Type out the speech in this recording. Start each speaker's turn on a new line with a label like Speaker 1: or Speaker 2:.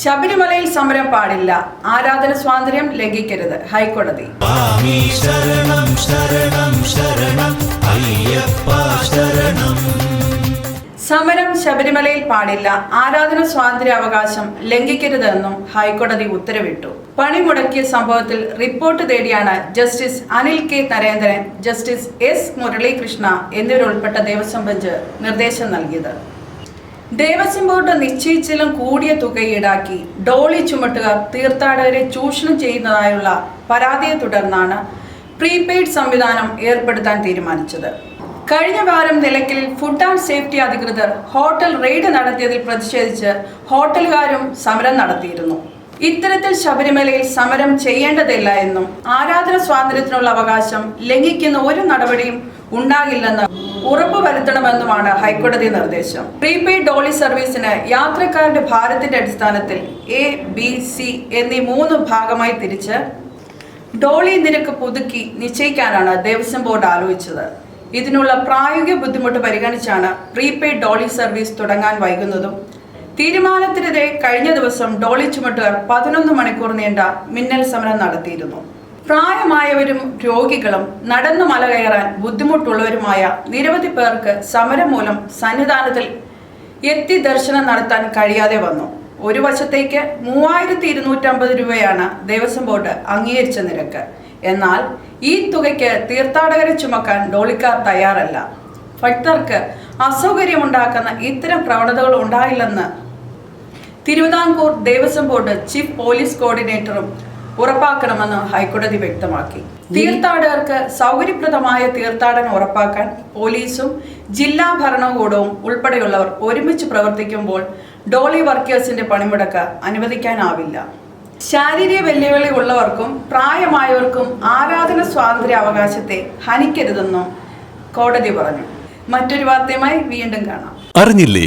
Speaker 1: ശബരിമലയിൽ സമരം പാടില്ല. ആരാധന സ്വാതന്ത്ര്യം ലംഘിക്കരുത്. ഹൈക്കോടതി. സമരം ശബരിമലയിൽ പാടില്ല. ആരാധന സ്വാതന്ത്ര്യ അവകാശം ലംഘിക്കരുതെന്നും ഹൈക്കോടതി ഉത്തരവിട്ടു. പണിമുടക്കിയ സംഭവത്തിൽ റിപ്പോർട്ട് തേടിയാണ് justice Anil K Narendran justice S Muralikrishna എന്നിവരുൾപ്പെട്ട Devaswom bench നിർദ്ദേശം നൽകിയത്. ദേവസ്വം ബോർഡ് നിശ്ചയിച്ചിലും കൂടിയ തുക ഈടാക്കി ഡോളി ചുമട്ടുകാർ തീർത്ഥാടകരെ ചൂഷണം ചെയ്യുന്നതായുള്ള പരാതിയെ തുടർന്നാണ് പ്രീപെയ്ഡ് സംവിധാനം ഏർപ്പെടുത്താൻ തീരുമാനിച്ചത്. കഴിഞ്ഞ വാരം നിലയ്ക്കലിൽ ഫുഡ് ആൻഡ് സേഫ്റ്റി അധികൃതർ ഹോട്ടൽ റെയ്ഡ് നടത്തിയതിൽ പ്രതിഷേധിച്ച് ഹോട്ടലുകാരും സമരം നടത്തിയിരുന്നു. ഇത്തരത്തിൽ ശബരിമലയിൽ സമരം ചെയ്യേണ്ടതില്ല എന്നും ആരാധന സ്വാതന്ത്ര്യത്തിനുള്ള അവകാശം ലംഘിക്കുന്ന ഒരു നടപടിയും ഉണ്ടാകില്ലെന്ന് ഉറപ്പുവരുത്തണമെന്നുമാണ് ഹൈക്കോടതി നിർദ്ദേശം. പ്രീപെയ്ഡ് ഡോളി സർവീസിന് യാത്രക്കാരുടെ ഭാരത്തിന്റെ അടിസ്ഥാനത്തിൽ എ ബി സി എന്നീ മൂന്ന് ഭാഗമായി തിരിച്ച് ഡോളി നിരക്ക് പുതുക്കി നിശ്ചയിക്കാനാണ് ദേവസ്വം ബോർഡ് ആലോചിച്ചത്. ഇതിനുള്ള പ്രായോഗിക ബുദ്ധിമുട്ട് പരിഗണിച്ചാണ് പ്രീപെയ്ഡ് ഡോളി സർവീസ് തുടങ്ങാൻ വൈകുന്നതും തീരുമാനത്തിനെതിരെ കഴിഞ്ഞ ദിവസം ഡോളി ചുമട്ടുകാർ പതിനൊന്ന് മണിക്കൂർ നീണ്ട മിന്നൽ സമരം നടത്തിയിരുന്നു. പ്രായമായവരും രോഗികളും നടന്നു മല കയറാൻ ബുദ്ധിമുട്ടുള്ളവരുമായ നിരവധി പേർക്ക് സമരം മൂലം സന്നിധാനത്തിൽ എത്തി ദർശനം നടത്താൻ കഴിയാതെ വന്നു. ഒരു വശത്തേക്ക് മൂവായിരത്തി ഇരുന്നൂറ്റമ്പത് രൂപയാണ് ദേവസ്വം ബോർഡ് അംഗീകരിച്ച നിരക്ക്. എന്നാൽ ഈ തുകയ്ക്ക് തീർത്ഥാടകരെ ചുമക്കാൻ ഡോളിക്കാർ തയ്യാറല്ല. ഭക്തർക്ക് അസൗകര്യമുണ്ടാക്കുന്ന ഇത്തരം പ്രവണതകൾ ഉണ്ടായില്ലെന്ന് Travancore Devaswom board chief police കോർഡിനേറ്ററും ഉറപ്പാക്കണമെന്ന് ഹൈക്കോടതി വ്യക്തമാക്കി. തീർത്ഥാടകർക്ക് സൗകര്യപ്രദമായ തീർത്ഥാടനം ഉറപ്പാക്കാൻ പോലീസും ജില്ലാ ഭരണകൂടവും ഉൾപ്പെടെയുള്ളവർ ഒരുമിച്ച് പ്രവർത്തിക്കുമ്പോൾ ഡോളി വർക്കേഴ്സിന്റെ പണിമുടക്ക് അനുവദിക്കാനാവില്ല. ശാരീരിക വെല്ലുവിളി ഉള്ളവർക്കും പ്രായമായവർക്കും ആരാധന സ്വാതന്ത്ര്യ അവകാശത്തെ ഹനിക്കരുതെന്നും കോടതി പറഞ്ഞു. മറ്റൊരു വാർത്തയുമായി വീണ്ടും കാണാം.
Speaker 2: അറിഞ്ഞില്ലേ?